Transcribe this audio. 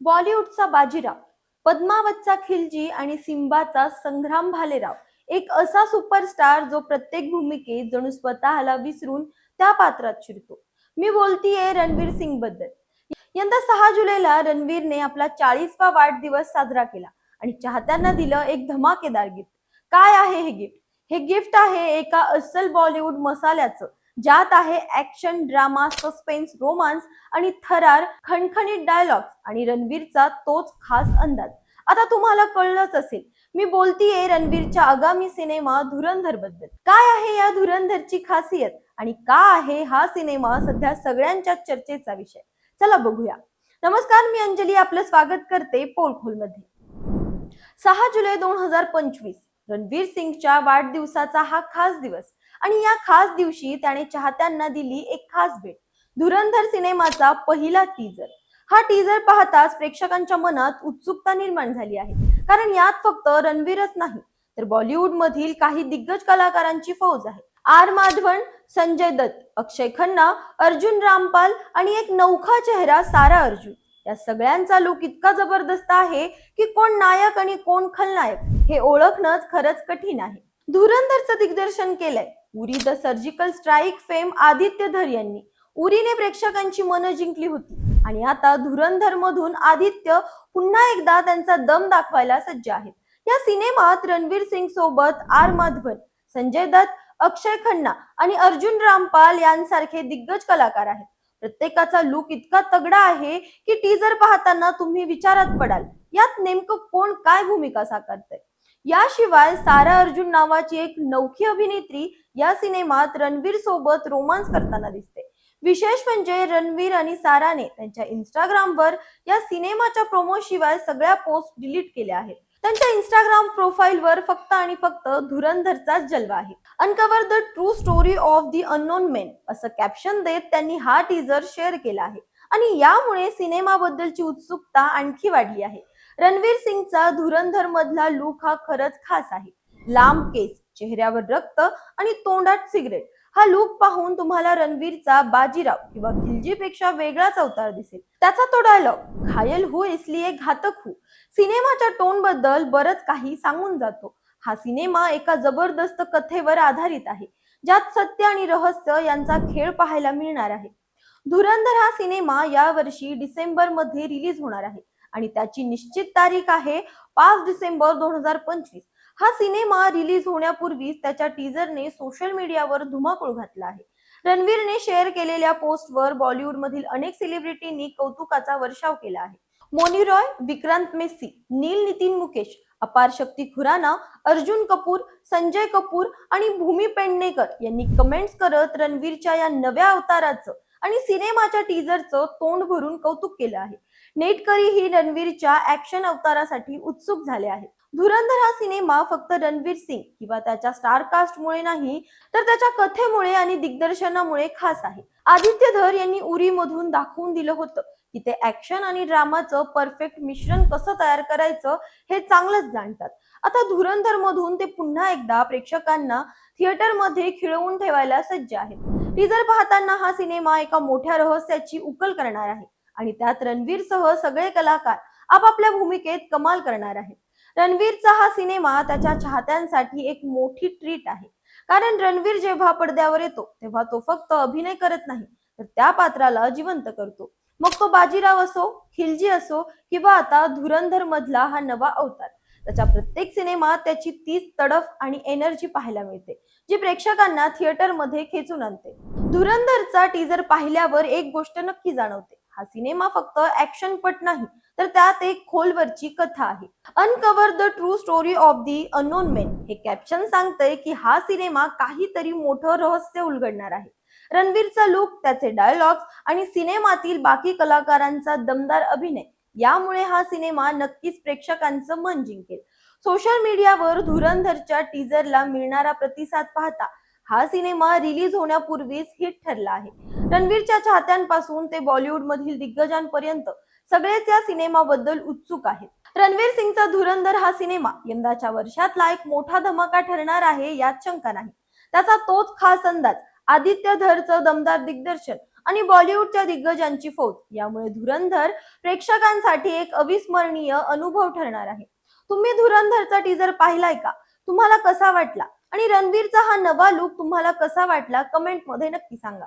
बॉलिवूडचा बाजीराव पद्मावतचा खिलजी आणि सिंबाचा संग्राम भालेराव. एक असा सुपरस्टार जो प्रत्येक भूमिकेत जणू स्वतःला विसरून त्या पात्रात शिरतो. मी बोलतीये रणवीर सिंगबद्दल यंदा सहा जुलैला रणवीरने आपला चाळीसवा वाढदिवस साजरा केला आणि चाहत्यांना दिलं एक धमाकेदार गिफ्ट काय आहे हे गिफ्ट हे गिफ्ट आहे एका अस्सल बॉलिवूड मसाल्याचं. ज्यात आहे ऍक्शन ड्रामा सस्पेन्स रोमांस आणि थरार खणखणीत डायलॉग्स आणि रणवीरचा तोच खास अंदाज. आता तुम्हाला कळलंच असेल मी बोलतीये रणवीरच्या आगामी सिनेमा धुरंधरबद्दल. काय आहे या धुरंधरची खासियत आणि का आहे हा सिनेमा सध्या सगळ्यांच्या चर्चेचा विषय? चला बघूया. नमस्कार मी अंजली आपलं स्वागत करते पोलखोलमध्ये सहा जुलै दोन हजार पंचवीस रणवीर सिंगच्या वाढदिवसाचा हा खास दिवस आणि या खास दिवशी त्याने चाहत्यांना दिली एक खास भेट. धुरंधर सिनेमाचा पहिला टीजर हा टीजर पाहताच प्रेक्षकांच्या मनात उत्सुकता निर्माण झाली आहे. कारण यात फक्त रणवीरच नाही तर बॉलिवूड मधील काही दिग्गज कलाकारांची फौज आहे. आर माधवन संजय दत्त अक्षय खन्ना अर्जुन रामपाल आणि एक नौखा चेहरा सारा अर्जुन. या सगळ्यांचा लुक इतका जबरदस्त आहे की कोण नायक आणि कोण खलनायक हे ओळखणंच खरंच कठीण आहे. धुरंधरचं दिग्दर्शन केलंय. Uri the surgical strike fame Aditya Dhar यांनी. उरीने प्रेक्षकांची मनं जिंकली होती. आणि आता धुरंधर मधून आदित्य पुन्हा एकदा त्यांचा दम दाखवायला सज्ज आहेत. या सिनेमात रणवीर सिंग सोबत आर माधवन संजय दत्त अक्षय खन्ना आणि अर्जुन रामपाल यांसारखे दिग्गज कलाकार आहेत. प्रत्येकाचा लुक इतका तगडा आहे की टीजर पाहताना तुम्ही विचारात पडाल यात नेमकं कोण काय भूमिका साकारतंय? याशिवाय सारा अर्जुन नावाची एक नौखी अभिनेत्री या सिनेमात रणवीर सोबत रोमांस करताना दिसते. विशेष म्हणजे रणवीर आणि साराने त्यांच्या इंस्टाग्रामवर या सिनेमाच्या प्रोमो शिवाय सगळ्या पोस्ट डिलीट केल्या आहेत. त्यांच्या इंस्टाग्राम प्रोफाईलवर फक्त आणि फक्त धुरंधरचाच जलवा आहे. Uncover the true story of the unknown men असं कॅप्शन देत त्यांनी हा टीजर शेअर केला आहे. आणि यामुळे सिनेमाबद्दलची उत्सुकता आणखी वाढली आहे. रणवीर सिंगचा धुरंधर मधला लुक हा खरंच खास आहे. लांब केस चेहऱ्यावर रक्त आणि तोंडात सिगरेट. हा लुक पाहून तुम्हाला रणवीरचा बाजीराव किंवा खिलजीपेक्षा वेगळाच अवतार दिसेल. त्याचा तो डायलॉग घायल हो इसलिए घातक हो. सिनेमाच्या टोनबद्दल बरंच काही सांगून जातो. हा सिनेमा एका जबरदस्त कथेवर आधारित आहे ज्यात सत्य आणि रहस्य यांचा खेळ पाहायला मिळणार आहे. धुरंधर हा सिनेमा या वर्षी डिसेंबरमध्ये रिलीज होणार आहे आणि त्याची निश्चित तारीख आहे पाच डिसेंबर दोन हजार पंचवीस. हा सिनेमा रिलीज होण्यापूर्वीच त्याच्या टीजरने सोशल मीडियावर धुमाकूळ घातला आहे. रणवीरने शेअर केलेल्या पोस्टवर बॉलिवूडमधील अनेक सेलिब्रिटींनी कौतुकाचा वर्षाव केला आहे. मोनी रॉय विक्रांत मेस्सी नील नितीन मुकेश अपार शक्ती खुराना अर्जुन कपूर संजय कपूर आणि भूमी पेडणेकर यांनी कमेंट्स करत रणवीरच्या या नव्या अवताराचं आणि सिनेमाच्या टीजरचं तोंड भरून कौतुक केलं आहे. नेटकरी ही रणवीरच्या ऍक्शन अवतारासाठी उत्सुक झाले आहेत धुरंधर हा सिनेमा फक्त रणवीर सिंग किंवा त्याच्या स्टार कास्टमुळे नाही तर त्याच्या कथेमुळे आणि दिग्दर्शनामुळे खास आहे. आदित्य धर यांनी उरी मधून दाखवून दिलं होतं की ते ऍक्शन आणि ड्रामाचं परफेक्ट मिश्रण कसं तयार करायचं हे चांगलंच जाणतात. आता धुरंधर मधून ते पुन्हा एकदा प्रेक्षकांना थिएटरमध्ये खिळवून ठेवायला सज्ज आहेत. टीजर पाहताना हा सिनेमा एका मोठ्या रहस्याची उकल करणार आहे. आणि त्यात रणवीरसह सगळे कलाकार आपापल्या भूमिकेत कमाल करणार आहेत. रणवीरचा हा सिनेमा त्याच्या चाहत्यांसाठी एक मोठी ट्रीट आहे. कारण रणवीर जेव्हा पडद्यावर येतो तेव्हा तो फक्त अभिनय करत नाही तर त्या पात्राला जिवंत करतो. मग तो बाजीराव असो खिलजी असो किंवा आता धुरंधर मधला हा नवा अवतार त्याच्या प्रत्येक सिनेमात त्याची तीच तडफ आणि एनर्जी पाहायला मिळते जी प्रेक्षकांना थिएटरमध्ये खेचून आणते. धुरंधरचा टीजर पाहिल्यावर एक गोष्ट नक्की जाणवते. हा सिनेमा फक्त ऍक्शन पट नाही तर त्यात एक खोलवरची कथा आहे. Uncover the true story of the unknown men हे कॅप्शन सांगतंय की हा सिनेमा काहीतरी मोठं रहस्य उलगडणार आहे. रणवीरचा लुक त्याचे डायलॉग्स आणि सिनेमातील बाकी कलाकारांचा दमदार अभिनय यामुळे हा सिनेमा नक्कीच प्रेक्षकांचं मन जिंकेल. सोशल मीडियावर धुरंधरच्या टीजरला मिळणारा प्रतिसाद पाहता हा सिनेमा रिलीज होण्यापूर्वीच हिट ठरला आहे. रणवीरच्या चाहत्यांपासून ते बॉलिवूड मधील दिग्गजांपर्यंत सगळेच या सिनेमाबद्दल उत्सुक आहेत. रणवीर सिंगचा धुरंधर हा सिनेमा यंदाच्या वर्षातला एक मोठा धमाका ठरणार आहे यात शंका नाही. त्याचा तोच खास अंदाज आदित्य धरचं दमदार दिग्दर्शन आणि बॉलिवूडच्या दिग्गजांची फौज यामुळे धुरंधर प्रेक्षकांसाठी एक अविस्मरणीय अनुभव ठरणार आहे. तुम्ही धुरंधरचा टीजर पाहिलाय का? तुम्हाला कसा वाटला? आणि रणवीरचा हा नवा लुक तुम्हाला कसा वाटला? कमेंटमध्ये नक्की सांगा.